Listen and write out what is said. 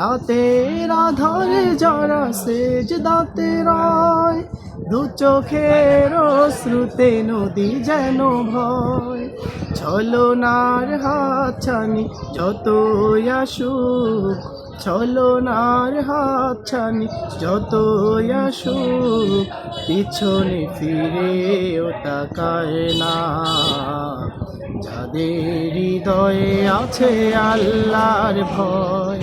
রাতের আধারে যারা সেজ দাতে রয়। দু চোখের শ্রুতে নদী যেন ভয়। ছলনার হাত ছানি যতই আসুক, ছলনার হাত ছানি যতই আসুক, পিছনে ফিরেও তাকায় না। যাদের হৃদয়ে আছে আল্লাহর ভয়